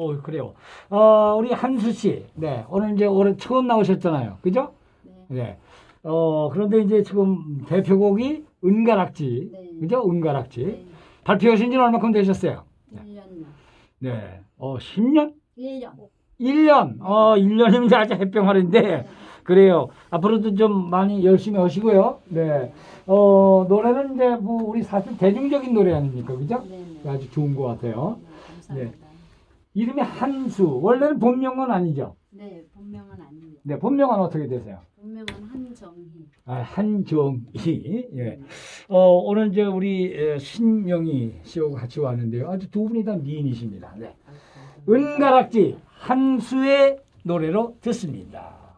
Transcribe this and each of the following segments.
어, 그래요. 어, 우리 한수 씨. 네. 오늘 이제 올해 처음 나오셨잖아요. 그죠? 네. 네. 어, 그런데 이제 지금 대표곡이 은가락지. 네. 그죠? 은가락지. 네. 발표하신 지는 얼마큼 되셨어요? 1년요. 네. 어, 10년? 1년. 1년. 어, 1년이면 이제 아주 햇병활인데. 그래요. 앞으로도 좀 많이 열심히 하시고요. 네. 어, 노래는 이제 뭐 우리 사실 대중적인 노래 아닙니까? 그죠? 네. 네. 아주 좋은 것 같아요. 네, 감사합니다. 이름이 한수. 원래는 본명은 아니죠. 네. 본명은 아닙니다. 네, 본명은 어떻게 되세요? 본명은 한정희. 아, 한정희. 예. 네. 어, 오늘 이제 우리 에, 신명희 씨하고 같이 왔는데요. 아주 두 분이 다 미인이십니다. 네. 은가락지 한수의 노래로 듣습니다.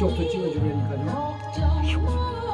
就推进了这边，你看。